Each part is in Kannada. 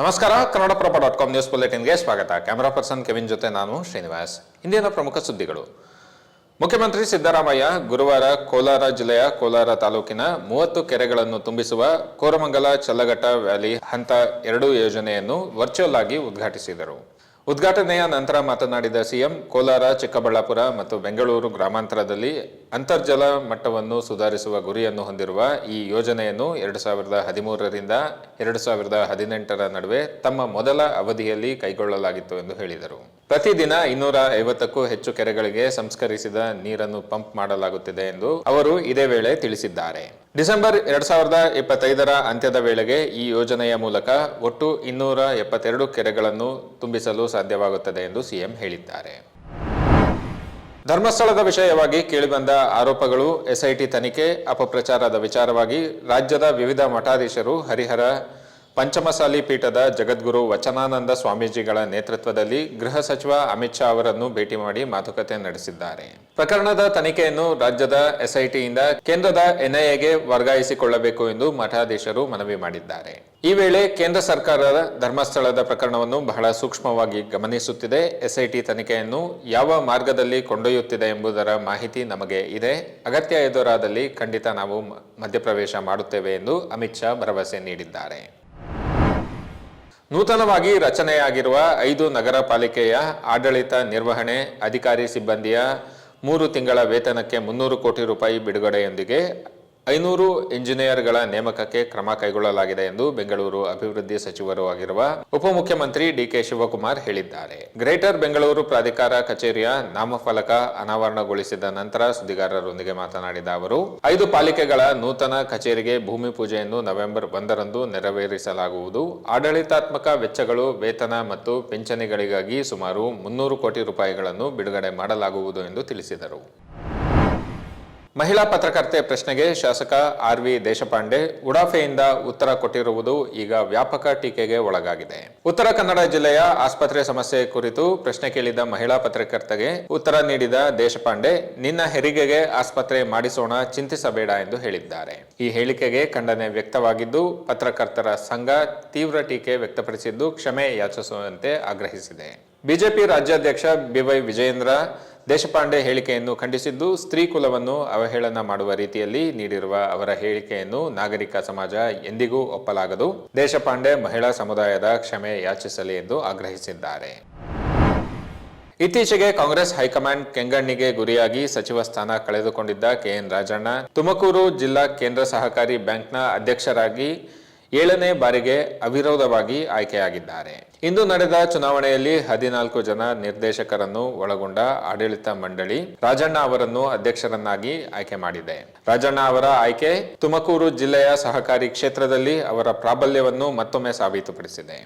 ನಮಸ್ಕಾರ, ಕನ್ನಡಪ್ರಭ ಡಾಟ್ ಕಾಮ್ ನ್ಯೂಸ್ ಬುಲೆಟಿನ್ಗೆ ಸ್ವಾಗತ. ಕ್ಯಾಮರಾ ಪರ್ಸನ್ ಕೆವಿನ್ ಜೊತೆ ನಾನು ಶ್ರೀನಿವಾಸ್. ಇಂದಿನ ಪ್ರಮುಖ ಸುದ್ದಿಗಳು. ಮುಖ್ಯಮಂತ್ರಿ ಸಿದ್ದರಾಮಯ್ಯ ಗುರುವಾರ ಕೋಲಾರ ಜಿಲ್ಲೆಯ ಕೋಲಾರ ತಾಲೂಕಿನ ಮೂವತ್ತು ಕೆರೆಗಳನ್ನು ತುಂಬಿಸುವ ಕೋರಮಂಗಲ ಚಲ್ಲಘಟ್ಟ ವ್ಯಾಲಿ ಹಂತ ಎರಡು ಯೋಜನೆಯನ್ನು ವರ್ಚುವಲ್ ಆಗಿ ಉದ್ಘಾಟಿಸಿದರು. ಉದ್ಘಾಟನೆಯ ನಂತರ ಮಾತನಾಡಿದ ಸಿಎಂ, ಕೋಲಾರ, ಚಿಕ್ಕಬಳ್ಳಾಪುರ ಮತ್ತು ಬೆಂಗಳೂರು ಗ್ರಾಮಾಂತರದಲ್ಲಿ ಅಂತರ್ಜಲ ಮಟ್ಟವನ್ನು ಸುಧಾರಿಸುವ ಗುರಿಯನ್ನು ಹೊಂದಿರುವ ಈ ಯೋಜನೆಯನ್ನು ಎರಡು ಸಾವಿರದ ಹದಿಮೂರರಿಂದ ಎರಡು ಸಾವಿರದ ಹದಿನೆಂಟರ ನಡುವೆ ತಮ್ಮ ಮೊದಲ ಅವಧಿಯಲ್ಲಿ ಕೈಗೊಳ್ಳಲಾಗಿತ್ತು ಎಂದು ಹೇಳಿದರು. ಪ್ರತಿದಿನ ಇನ್ನೂರ ಐವತ್ತಕ್ಕೂ ಹೆಚ್ಚು ಕೆರೆಗಳಿಗೆ ಸಂಸ್ಕರಿಸಿದ ನೀರನ್ನು ಪಂಪ್ ಮಾಡಲಾಗುತ್ತಿದೆ ಎಂದು ಅವರು ಇದೇ ವೇಳೆ ತಿಳಿಸಿದ್ದಾರೆ. ಡಿಸೆಂಬರ್ ಎರಡ್ ಸಾವಿರದ ಇಪ್ಪತ್ತೈದರ ಅಂತ್ಯದ ವೇಳೆಗೆ ಈ ಯೋಜನೆಯ ಮೂಲಕ ಒಟ್ಟು ಇನ್ನೂರ ಎಪ್ಪತ್ತೆರಡು ಕೆರೆಗಳನ್ನು ತುಂಬಿಸಲು ಸಾಧ್ಯವಾಗುತ್ತದೆ ಎಂದು ಸಿಎಂ ಹೇಳಿದ್ದಾರೆ. ಧರ್ಮಸ್ಥಳದ ವಿಷಯವಾಗಿ ಕೇಳಿಬಂದ ಆರೋಪಗಳು ಎಸ್ಐಟಿ ತನಿಖೆ, ಅಪಪ್ರಚಾರದ ವಿಚಾರವಾಗಿ ರಾಜ್ಯದ ವಿವಿಧ ಮಠಾಧೀಶರು ಹರಿಹರ ಪಂಚಮಸಾಲಿ ಪೀಠದ ಜಗದ್ಗುರು ವಚನಾನಂದ ಸ್ವಾಮೀಜಿಗಳ ನೇತೃತ್ವದಲ್ಲಿ ಗೃಹ ಸಚಿವ ಅಮಿತ್ ಶಾ ಅವರನ್ನು ಭೇಟಿ ಮಾಡಿ ಮಾತುಕತೆ ನಡೆಸಿದ್ದಾರೆ. ಪ್ರಕರಣದ ತನಿಖೆಯನ್ನು ರಾಜ್ಯದ ಎಸ್ಐಟಿಯಿಂದ ಕೇಂದ್ರದ ಎನ್ಐಎಗೆ ವರ್ಗಾಯಿಸಿಕೊಳ್ಳಬೇಕು ಎಂದು ಮಠಾಧೀಶರು ಮನವಿ ಮಾಡಿದ್ದಾರೆ. ಈ ವೇಳೆ ಕೇಂದ್ರ ಸರ್ಕಾರ ಧರ್ಮಸ್ಥಳದ ಪ್ರಕರಣವನ್ನು ಬಹಳ ಸೂಕ್ಷ್ಮವಾಗಿ ಗಮನಿಸುತ್ತಿದೆ. ಎಸ್ಐಟಿ ತನಿಖೆಯನ್ನು ಯಾವ ಮಾರ್ಗದಲ್ಲಿ ಕೊಂಡೊಯ್ಯುತ್ತಿದೆ ಎಂಬುದರ ಮಾಹಿತಿ ನಮಗೆ ಇದೆ. ಅಗತ್ಯ ಎದುರಾದಲ್ಲಿ ಖಂಡಿತ ನಾವು ಮಧ್ಯಪ್ರವೇಶ ಮಾಡುತ್ತೇವೆ ಎಂದು ಅಮಿತ್ ಶಾ ಭರವಸೆ ನೀಡಿದ್ದಾರೆ. ನೂತನವಾಗಿ ರಚನೆಯಾಗಿರುವ ಐದು ನಗರ ಪಾಲಿಕೆಯ ಆಡಳಿತ ನಿರ್ವಹಣೆ ಅಧಿಕಾರಿ ಸಿಬ್ಬಂದಿಯ ಮೂರು ತಿಂಗಳ ವೇತನಕ್ಕೆ ಮುನ್ನೂರು ಕೋಟಿ ರೂಪಾಯಿ ಬಿಡುಗಡೆಯೊಂದಿಗೆ ಐನೂರು ಇಂಜಿನಿಯರ್ಗಳ ನೇಮಕಕ್ಕೆ ಕ್ರಮ ಕೈಗೊಳ್ಳಲಾಗಿದೆ ಎಂದು ಬೆಂಗಳೂರು ಅಭಿವೃದ್ಧಿ ಸಚಿವರು ಆಗಿರುವ ಉಪಮುಖ್ಯಮಂತ್ರಿ ಡಿಕೆ ಶಿವಕುಮಾರ್ ಹೇಳಿದ್ದಾರೆ. ಗ್ರೇಟರ್ ಬೆಂಗಳೂರು ಪ್ರಾಧಿಕಾರ ಕಚೇರಿಯ ನಾಮಫಲಕ ಅನಾವರಣಗೊಳಿಸಿದ ನಂತರ ಸುದ್ದಿಗಾರರೊಂದಿಗೆ ಮಾತನಾಡಿದ ಅವರು, ಐದು ಪಾಲಿಕೆಗಳ ನೂತನ ಕಚೇರಿಗೆ ಭೂಮಿ ಪೂಜೆಯನ್ನು ನವೆಂಬರ್ ಒಂದರಂದು ನೆರವೇರಿಸಲಾಗುವುದು. ಆಡಳಿತಾತ್ಮಕ ವೆಚ್ಚಗಳು, ವೇತನ ಮತ್ತು ಪಿಂಚಣಿಗಳಿಗಾಗಿ ಸುಮಾರು ಮುನ್ನೂರು ಕೋಟಿ ರೂಪಾಯಿಗಳನ್ನು ಬಿಡುಗಡೆ ಮಾಡಲಾಗುವುದು ಎಂದು ತಿಳಿಸಿದರು. ಮಹಿಳಾ ಪತ್ರಕರ್ತೆ ಪ್ರಶ್ನೆಗೆ ಶಾಸಕ ಆರ್ ವಿ ದೇಶಪಾಂಡೆ ಉಡಾಫೆಯಿಂದ ಉತ್ತರ ಕೊಟ್ಟಿರುವುದು ಈಗ ವ್ಯಾಪಕ ಟೀಕೆಗೆ ಒಳಗಾಗಿದೆ. ಉತ್ತರ ಕನ್ನಡ ಜಿಲ್ಲೆಯ ಆಸ್ಪತ್ರೆ ಸಮಸ್ಯೆ ಕುರಿತು ಪ್ರಶ್ನೆ ಕೇಳಿದ ಮಹಿಳಾ ಪತ್ರಕರ್ತೆಗೆ ಉತ್ತರ ನೀಡಿದ ದೇಶಪಾಂಡೆ, ನಿನ್ನ ಹೆರಿಗೆಗೆ ಆಸ್ಪತ್ರೆ ಮಾಡಿಸೋಣ, ಚಿಂತಿಸಬೇಡ ಎಂದು ಹೇಳಿದ್ದಾರೆ. ಈ ಹೇಳಿಕೆಗೆ ಖಂಡನೆ ವ್ಯಕ್ತವಾಗಿದ್ದು, ಪತ್ರಕರ್ತರ ಸಂಘ ತೀವ್ರ ಟೀಕೆ ವ್ಯಕ್ತಪಡಿಸಿದ್ದು ಕ್ಷಮೆ ಯಾಚಿಸುವಂತೆ ಆಗ್ರಹಿಸಿದೆ. ಬಿಜೆಪಿ ರಾಜ್ಯಾಧ್ಯಕ್ಷ ಬಿವೈ ವಿಜಯೇಂದ್ರ ದೇಶಪಾಂಡೆ ಹೇಳಿಕೆಯನ್ನು ಖಂಡಿಸಿದ್ದು, ಸ್ತ್ರೀ ಕುಲವನ್ನು ಅವಹೇಳನ ಮಾಡುವ ರೀತಿಯಲ್ಲಿ ನೀಡಿರುವ ಅವರ ಹೇಳಿಕೆಯನ್ನು ನಾಗರಿಕ ಸಮಾಜ ಎಂದಿಗೂ ಒಪ್ಪಲಾಗದು. ದೇಶಪಾಂಡೆ ಮಹಿಳಾ ಸಮುದಾಯದ ಕ್ಷಮೆ ಯಾಚಿಸಲಿ ಎಂದು ಆಗ್ರಹಿಸಿದ್ದಾರೆ. ಇತ್ತೀಚೆಗೆ ಕಾಂಗ್ರೆಸ್ ಹೈಕಮಾಂಡ್ ಕೆಂಗಣ್ಣಿಗೆ ಗುರಿಯಾಗಿ ಸಚಿವ ಸ್ಥಾನ ಕಳೆದುಕೊಂಡಿದ್ದ ಕೆಎನ್ ರಾಜಣ್ಣ, ತುಮಕೂರು ಜಿಲ್ಲಾ ಕೇಂದ್ರ ಸಹಕಾರಿ ಬ್ಯಾಂಕ್ನ ಅಧ್ಯಕ್ಷರಾಗಿ ಏಳನೇ ಬಾರಿಗೆ ಅವಿರೋಧವಾಗಿ ಆಯ್ಕೆಯಾಗಿದ್ದಾರೆ. ಇಂದು ನಡೆದ ಚುನಾವಣೆಯಲ್ಲಿ ಹದಿನಾಲ್ಕು ಜನ ನಿರ್ದೇಶಕರನ್ನು ಒಳಗೊಂಡ ಆಡಳಿತ ಮಂಡಳಿ ರಾಜಣ್ಣ ಅವರನ್ನು ಅಧ್ಯಕ್ಷರನ್ನಾಗಿ ಆಯ್ಕೆ ಮಾಡಿದೆ. ರಾಜಣ್ಣ ಅವರ ಆಯ್ಕೆ ತುಮಕೂರು ಜಿಲ್ಲೆಯ ಸಹಕಾರಿ ಕ್ಷೇತ್ರದಲ್ಲಿ ಅವರ ಪ್ರಾಬಲ್ಯವನ್ನು ಮತ್ತೊಮ್ಮೆ ಸಾಬೀತುಪಡಿಸಿದೆ.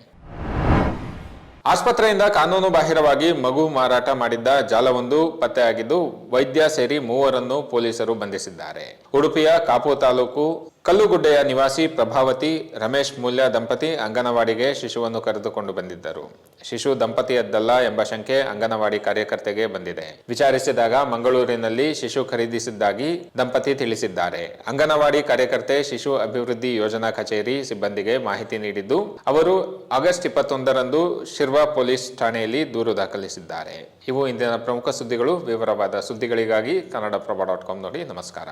ಆಸ್ಪತ್ರೆಯಿಂದ ಕಾನೂನು ಬಾಹಿರವಾಗಿ ಮಗು ಮಾರಾಟ ಮಾಡಿದ್ದ ಜಾಲವೊಂದು ಪತ್ತೆಯಾಗಿದ್ದು, ವೈದ್ಯ ಸೇರಿ ಮೂವರನ್ನು ಪೊಲೀಸರು ಬಂಧಿಸಿದ್ದಾರೆ. ಉಡುಪಿಯ ಕಾಪು ತಾಲೂಕು ಕಲ್ಲುಗುಡ್ಡೆಯ ನಿವಾಸಿ ಪ್ರಭಾವತಿ ರಮೇಶ್ ಮೂಲ್ಯ ದಂಪತಿ ಅಂಗನವಾಡಿಗೆ ಶಿಶುವನ್ನು ಕರೆದುಕೊಂಡು ಬಂದಿದ್ದರು. ಶಿಶು ದಂಪತಿಯದ್ದಲ್ಲ ಎಂಬ ಶಂಕೆ ಅಂಗನವಾಡಿ ಕಾರ್ಯಕರ್ತೆಗೆ ಬಂದಿದೆ. ವಿಚಾರಿಸಿದಾಗ ಮಂಗಳೂರಿನಲ್ಲಿ ಶಿಶು ಖರೀದಿಸಿದ್ದಾಗಿ ದಂಪತಿ ತಿಳಿಸಿದ್ದಾರೆ. ಅಂಗನವಾಡಿ ಕಾರ್ಯಕರ್ತೆ ಶಿಶು ಅಭಿವೃದ್ಧಿ ಯೋಜನಾ ಕಚೇರಿ ಸಿಬ್ಬಂದಿಗೆ ಮಾಹಿತಿ ನೀಡಿದ್ದು, ಅವರು ಆಗಸ್ಟ್ ಇಪ್ಪತ್ತೊಂದರಂದು ಶಿರ್ವಾ ಪೊಲೀಸ್ ಠಾಣೆಯಲ್ಲಿ ದೂರು ದಾಖಲಿಸಿದ್ದಾರೆ. ಇವು ಇಂದಿನ ಪ್ರಮುಖ ಸುದ್ದಿಗಳು. ವಿವರವಾದ ಸುದ್ದಿಗಳಿಗಾಗಿ ಕನ್ನಡಪ್ರಭ ಡಾಟ್ ಕಾಮ್ ನೋಡಿ ನಮಸ್ಕಾರ.